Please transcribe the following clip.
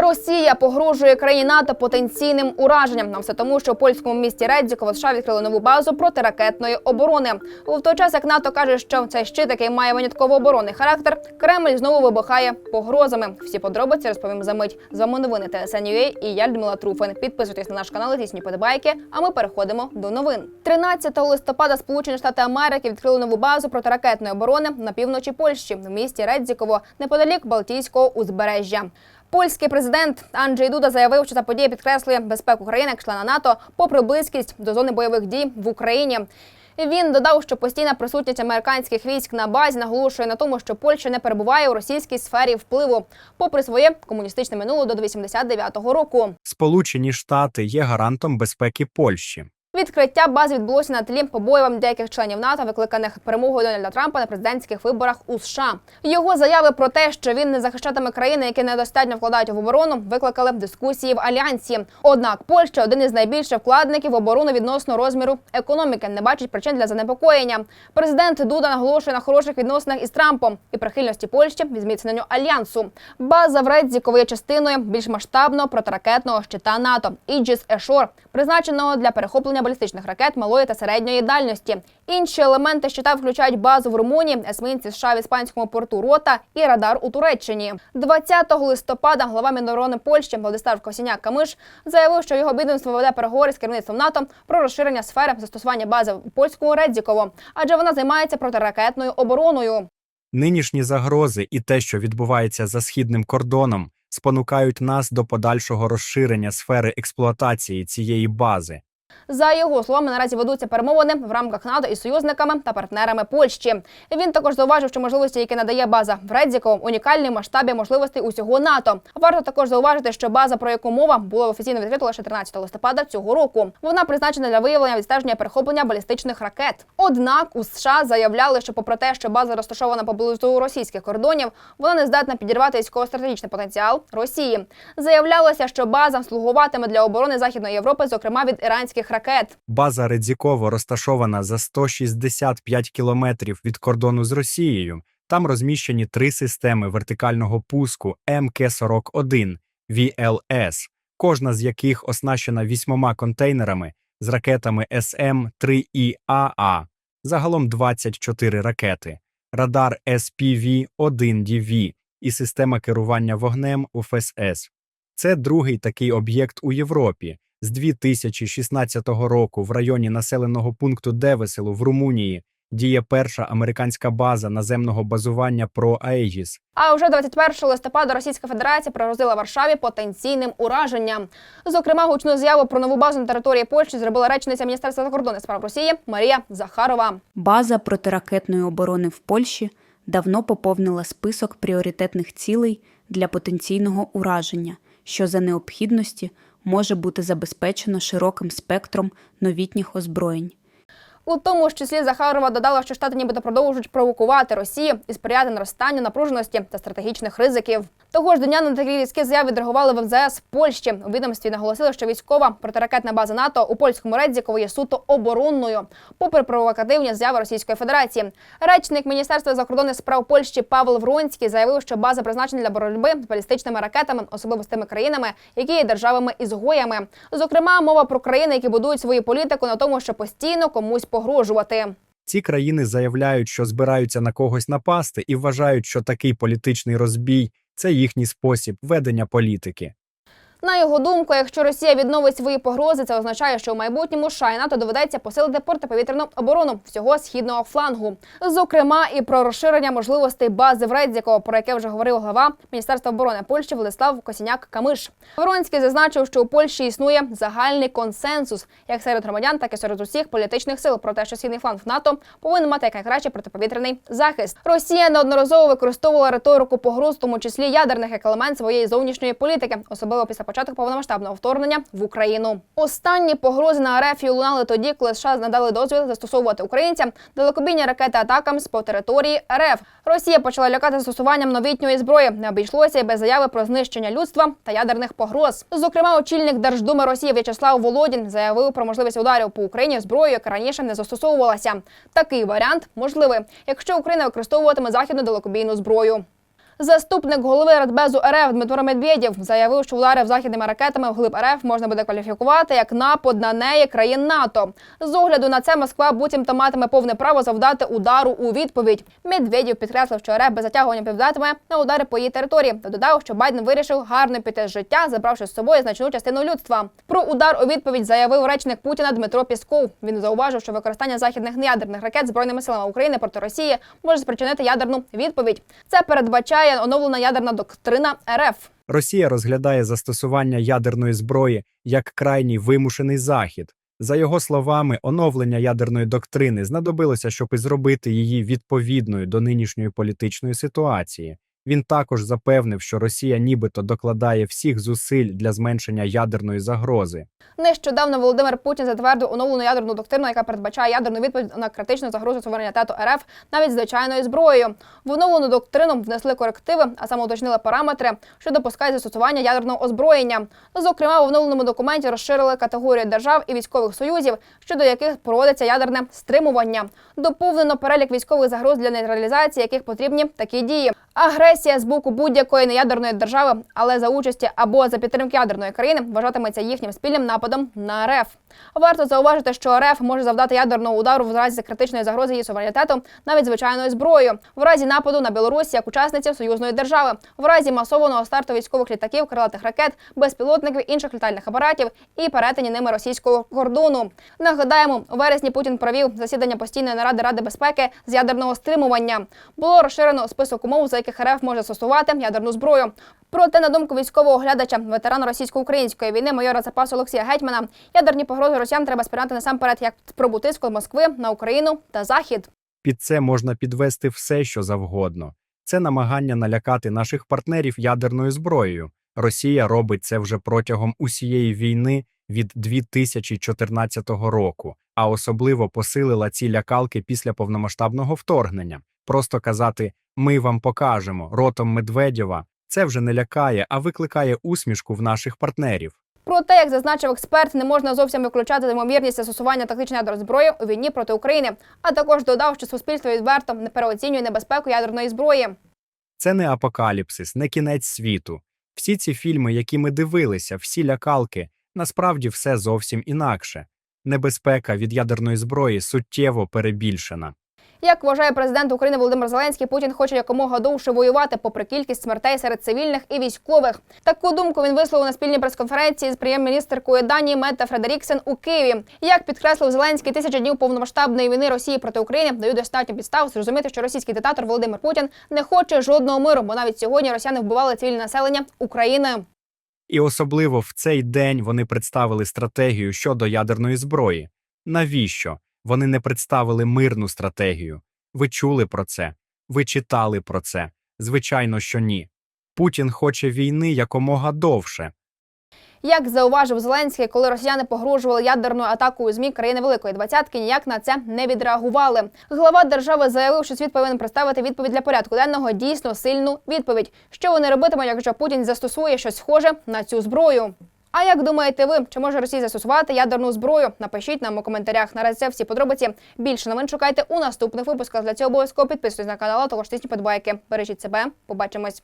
Росія погрожує країні НАТО потенційним ураженням. Нам все тому, що у польському місті Редзіково США відкрили нову базу протиракетної оборони. У той час як НАТО каже, що цей щит, який має винятково оборонний характер, Кремль знову вибухає погрозами. Всі подробиці розповім за мить. З вами новини ТСНЮА і я Людмила Труфин. Підписуйтесь на наш канал, тисні подобайки. А ми переходимо до новин. 13 листопада Сполучені Штати Америки відкрили нову базу протиракетної оборони на півночі Польщі в місті Редзіково, неподалік Балтійського узбережжя. Польський президент Анджей Дуда заявив, що ця подія підкреслює безпеку країни як члена НАТО, попри близькість до зони бойових дій в Україні. Він додав, що постійна присутність американських військ на базі наголошує на тому, що Польща не перебуває у російській сфері впливу, попри своє комуністичне минуле до 89-го року. Сполучені Штати є гарантом безпеки Польщі. Відкриття бази відбулося на тлі побоювань деяких членів НАТО, викликаних перемогою Дональда Трампа на президентських виборах у США. Його заяви про те, що він не захищатиме країни, які недостатньо вкладають в оборону, викликали дискусії в альянсі. Однак Польща, один із найбільших вкладників в оборону відносно розміру економіки, не бачить причин для занепокоєння. Президент Дуда наголошує на хороших відносинах із Трампом і прихильності Польщі від зміцненню альянсу. База в Редзіково є частиною більш масштабного протиракетного щита НАТО Aegis Ashore, призначеного для перехоплення балістичних ракет малої та середньої дальності. Інші елементи щита включають базу в Румунії, есминці США в іспанському порту Рота і радар у Туреччині. 20 листопада глава Міноборони Польщі Владислав Косіняк Камиш заявив, що його відомство веде переговори з керівництвом НАТО про розширення сфери застосування бази у польському Редзіково, адже вона займається протиракетною обороною. Нинішні загрози і те, що відбувається за східним кордоном, спонукають нас до подальшого розширення сфери експлуатації цієї бази. За його словами, наразі ведуться перемовини в рамках НАТО із союзниками та партнерами Польщі. Він також зауважив, що можливості, які надає база в Редзіково, унікальні в масштабі можливостей усього НАТО. Варто також зауважити, що база, про яку мова, була офіційно відкрита лише 13 листопада цього року. Вона призначена для виявлення відстеження перехоплення балістичних ракет. Однак у США заявляли, що попри те, що база розташована поблизу російських кордонів, вона не здатна підірвати військово-стратегічний потенціал Росії. Заявлялося, що база слугуватиме для оборони Західної Європи, зокрема від іранських ракет. База Редзіково розташована за 165 кілометрів від кордону з Росією. Там розміщені три системи вертикального пуску МК-41 VLS, кожна з яких оснащена вісьмома контейнерами з ракетами СМ-3ІАА, загалом 24 ракети, радар SPV-1DV і система керування вогнем УФСС. Це другий такий об'єкт у Європі. З 2016 року в районі населеного пункту Девеселу в Румунії діє перша американська база наземного базування про Аегіс. А вже 21 листопада Російська Федерація пригрозила Варшаві потенційним ураженням. Зокрема, гучну заяву про нову базу на території Польщі зробила речниця Міністерства закордонних справ Росії Марія Захарова. База протиракетної оборони в Польщі давно поповнила список пріоритетних цілей для потенційного ураження, що за необхідності може бути забезпечено широким спектром новітніх озброєнь. У тому ж числі Захарова додала, що штати нібито продовжують провокувати Росію і сприяти наростанню напруженості та стратегічних ризиків. Того ж дня на такі різкі заяви відреагували в МЗС Польщі. У відомстві наголосили, що військова протиракетна база НАТО у польському Редзіково є суто оборонною, попри провокативні заяви Російської Федерації. Речник Міністерства закордонних справ Польщі Павел Вронський заявив, що база призначена для боротьби з балістичними ракетами, особливо з тими країнами, які є державами ізгоями. Зокрема, мова про країни, які будують свою політику на тому, що постійно комусь погрожувати. Ці країни заявляють, що збираються на когось напасти і вважають, що такий політичний розбій це їхній спосіб ведення політики. На його думку, якщо Росія відновить свої погрози, це означає, що у майбутньому США і НАТО доведеться посилити протиповітряну оборону всього східного флангу. Зокрема, і про розширення можливостей бази в Редзіково, про яке вже говорив глава Міністерства оборони Польщі Владислав Косіняк Камиш. Воронський зазначив, що у Польщі існує загальний консенсус як серед громадян, так і серед усіх політичних сил про те, що східний фланг НАТО повинен мати якнайкраще протиповітряний захист. Росія неодноразово використовувала риторику погроз, в тому числі ядерних як елемент своєї зовнішньої політики, особливо після початку повномасштабного вторгнення в Україну. Останні погрози на РФ лунали тоді, коли США надали дозвіл застосовувати українцям далекобійні ракети атакам з по території РФ. Росія почала лякати застосуванням новітньої зброї. Не обійшлося і без заяви про знищення людства та ядерних погроз. Зокрема, очільник Держдуми Росії В'ячеслав Володін заявив про можливість ударів по Україні зброєю, яка раніше не застосовувалася. Такий варіант можливий, якщо Україна використовуватиме західну далекобійну зброю. Заступник голови Радбезу РФ Дмитро Медведєв заявив, що удари західними ракетами вглиб РФ можна буде кваліфікувати як напад на неї країн НАТО. З огляду на це Москва буцімто матиме повне право завдати удару у відповідь. Медведєв підкреслив, що РФ без затягування піддатиме на удари по її території та додав, що Байден вирішив гарно піти з життя, забравши з собою значну частину людства. Про удар у відповідь заявив речник Путіна Дмитро Пісков. Він зауважив, що використання західних неядерних ракет збройними силами України проти Росії може спричинити ядерну відповідь. Це передбачає оновлена ядерна доктрина РФ. Росія розглядає застосування ядерної зброї як крайній вимушений захід. За його словами, оновлення ядерної доктрини знадобилося, щоб і зробити її відповідною до нинішньої політичної ситуації. Він також запевнив, що Росія нібито докладає всіх зусиль для зменшення ядерної загрози. Нещодавно Володимир Путін затвердив оновлену ядерну доктрину, яка передбачає ядерну відповідь на критичну загрозу суверенітету РФ навіть звичайною зброєю. В оновлену доктрину внесли корективи, а саме уточнили параметри, що допускають застосування ядерного озброєння. Зокрема, в оновленому документі розширили категорії держав і військових союзів, щодо яких проводиться ядерне стримування. Доповнено перелік військових загроз для нейтралізації, яких потрібні такі дії. Агресія з боку будь-якої неядерної держави, але за участі або за підтримки ядерної країни вважатиметься їхнім спільним нападом на РФ. Варто зауважити, що РФ може завдати ядерного удару в разі критичної загрози її суверенітету навіть звичайною зброєю, в разі нападу на Білорусь як учасницю союзної держави, в разі масованого старту військових літаків, крилатих ракет, безпілотників, інших літальних апаратів і перетині ними російського кордону. Нагадаємо, у вересні Путін провів засідання постійної наради Ради безпеки з ядерного стримування. Було розширено список умов, за яких РФ може застосувати ядерну зброю. Проте, на думку військового оглядача, ветерана російсько-української війни, майора запасу Олексія Гетьмана, ядерні погрози росіян треба сприйняти насамперед як спробу тиску Москви на Україну та Захід. Під це можна підвести все, що завгодно. Це намагання налякати наших партнерів ядерною зброєю. Росія робить це вже протягом усієї війни від 2014 року, а особливо посилила ці лякалки після повномасштабного вторгнення. Просто казати ми вам покажемо ротом Медведєва це вже не лякає, а викликає усмішку в наших партнерів. Проте, як зазначив експерт, не можна зовсім виключати ймовірність застосування тактичної ядерної зброї у війні проти України. А також додав, що суспільство відверто не переоцінює небезпеку ядерної зброї. Це не апокаліпсис, не кінець світу. Всі ці фільми, які ми дивилися, всі лякалки, насправді все зовсім інакше. Небезпека від ядерної зброї суттєво перебільшена. Як вважає президент України Володимир Зеленський, Путін хоче якомога довше воювати, попри кількість смертей серед цивільних і військових. Таку думку він висловив на спільній прес-конференції з прем'єр-міністеркою Данії Метте Фредеріксен у Києві. Як підкреслив Зеленський, тисяча днів повномасштабної війни Росії проти України дають достатньо підстав зрозуміти, що російський диктатор Володимир Путін не хоче жодного миру, бо навіть сьогодні росіяни вбивали цивільне населення України. І особливо в цей день вони представили стратегію щодо ядерної зброї. Навіщо? Вони не представили мирну стратегію. Ви чули про це? Ви читали про це? Звичайно, що ні. Путін хоче війни якомога довше. Як зауважив Зеленський, коли росіяни погрожували ядерною атакою змі країни Великої Двадцятки, ніяк на це не відреагували. Глава держави заявив, що світ повинен представити відповідь для порядку денного дійсно сильну відповідь. Що вони робитимуть, якщо Путін застосує щось схоже на цю зброю? А як думаєте ви, чи може Росія застосувати ядерну зброю? Напишіть нам у коментарях. Наразі це всі подробиці. Більше новин шукайте у наступних випусках. Для цього обов'язково підписуйтесь на канал, а також тисні подбайки. Бережіть себе. Побачимось.